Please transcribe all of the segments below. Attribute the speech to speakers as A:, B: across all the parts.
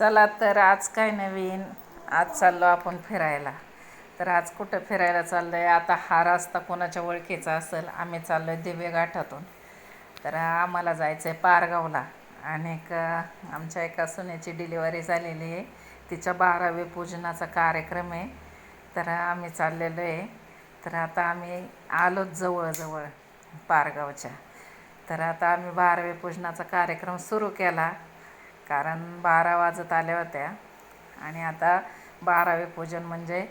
A: चला तर आज काय नवीन? आज चाललो आपण फिरायला. तर आज कुठं फिरायला चाललो आहे आता हा रस्ता कोणाच्या ओळखीचा असेल? आम्ही चाललो आहे दिवे गाठातून तर आम्हाला जायचं आहे पारगावला. आणि एक आमच्या एका सुनेची डिलिव्हरी झालेली आहे. तिच्या बारावे पूजनाचा कार्यक्रम आहे. तर आम्ही चाललेलो आहे. तर आता आम्ही आलोच जवळजवळ पारगावच्या. तर आता आम्ही बारावे पूजनाचा कार्यक्रम सुरू केला. कारण बारा वाजत आल्या होत्या. आणि आता बारावे पूजन म्हणजे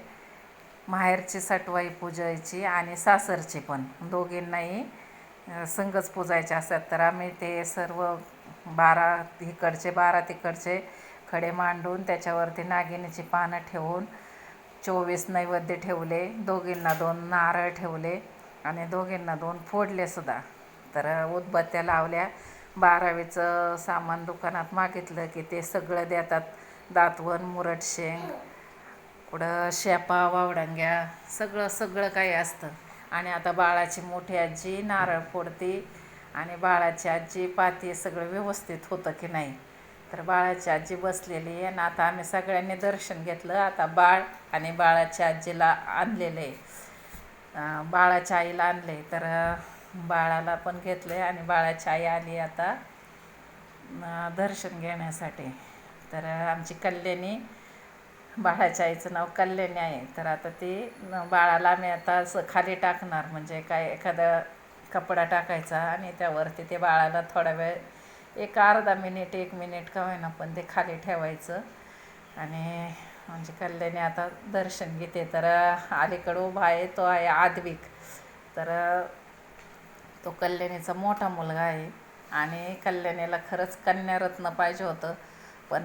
A: माहेरची सटवाई पूजायची आणि सासरची पण. दोघींनाही संघच संगच पूजायचे असतात. तर आम्ही ते सर्व बारा इकडचे बारा तिकडचे खडे मांडून त्याच्यावरती नागिनीची पानं ठेवून चोवीस नैवेद्य ठेवले. दोघींना दोन नारळ ठेवले आणि दोघींना दोन फोडले सुद्धा. तर उदबत्त्या लावल्या. बारावीचं सामान दुकानात मागितलं की ते सगळं देतात. दातवन मुरट शेंग कुठं शेपा वावडंग्या सगळं सगळं काही असतं. आणि आता बाळाची मोठी आजी नारळ फोडते आणि बाळाची आजी पाती सगळं व्यवस्थित होतं की नाही. तर बाळाची आजी बसलेली आहे आणि आता आम्ही सगळ्यांनी दर्शन घेतलं. आता बाळ आणि बाळाच्या आजीला आणलेलं आहे. बाळाच्या आईला आणले तर बाळाला पण घेतले आणि बाळाची आई आली आता दर्शन घेण्यासाठी. तर आमची कल्याणी बाळाच्या आईचं नाव कल्याणी आहे. तर आता ती बाळाला आम्ही आता असं खाली टाकणार म्हणजे काय एखादा कपडा टाकायचा आणि त्यावरती ते बाळाला थोडा वेळ एक अर्धा मिनिट एक मिनिट का होईना पण ते खाली ठेवायचं. आणि म्हणजे कल्याणी आता दर्शन घेते. तर अलीकडं उभा आहे तो आहे आद्विक. तर तो कल्याणीचा मोठा मुलगा आहे. आणि कल्याणीला खरंच कन्यारत्न पाहिजे होतं. पण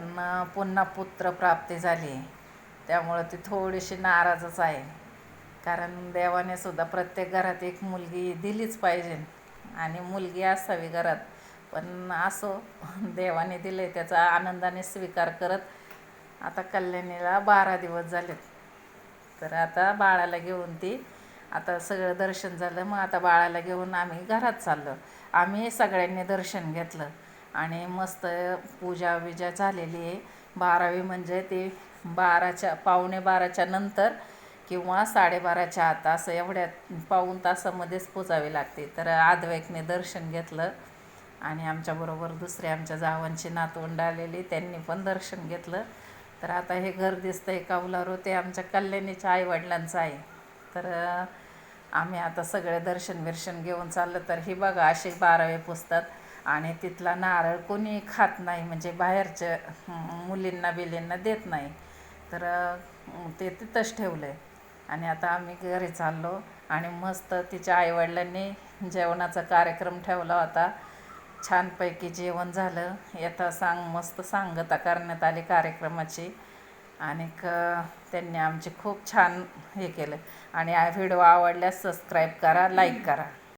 A: पुन्हा पुत्र प्राप्ती झाली. आहे त्यामुळं ती थोडीशी नाराजच आहे. कारण देवाने सुद्धा प्रत्येक घरात एक मुलगी दिलीच पाहिजे. आणि मुलगी असावी घरात. पण असो देवाने दिले त्याचा आनंदाने स्वीकार करत आता कल्याणीला बारा दिवस झालेत. तर आता बाळाला घेऊन ती आता सगळं दर्शन झालं मग आता बाळाला घेऊन आम्ही घरात चाललो. आम्ही सगळ्यांनी दर्शन घेतलं. आणि मस्त पूजा विजा झालेली आहे. बारावी म्हणजे ते बाराच्या पावणे बाराच्या नंतर किंवा साडेबाराच्या आत असं एवढ्या पाऊण तासामध्येच पोचावी लागते. तर आदवैकने दर्शन घेतलं. आणि आमच्याबरोबर दुसरे आमच्या जावांची नातवंड आलेली त्यांनी पण दर्शन घेतलं. तर आता हे घर दिसतं आहे कौलारू ते आमच्या कल्याणीच्या आईवडिलांचं आहे. तर आम्ही आता सगळे दर्शन बिर्शन घेऊन चाललं तर ही बघा असे बारावे पुसतात. आणि तिथला नारळ कोणी खात नाही म्हणजे बाहेरच्या मुलींना बिलींना देत नाही. तर ते तिथंच ठेवलं आहे आणि आता आम्ही घरी चाललो आणि मस्त तिच्या आईवडिलांनी जेवणाचा कार्यक्रम ठेवला होता. छानपैकी जेवण झालं. येता सांग मस्त सांगता करण्यात आली कार्यक्रमाची. आणि त्यांनी आमचे खूप छान हे केलं. आणि व्हिडिओ आवडल्यास सबस्क्राईब करा लाईक करा.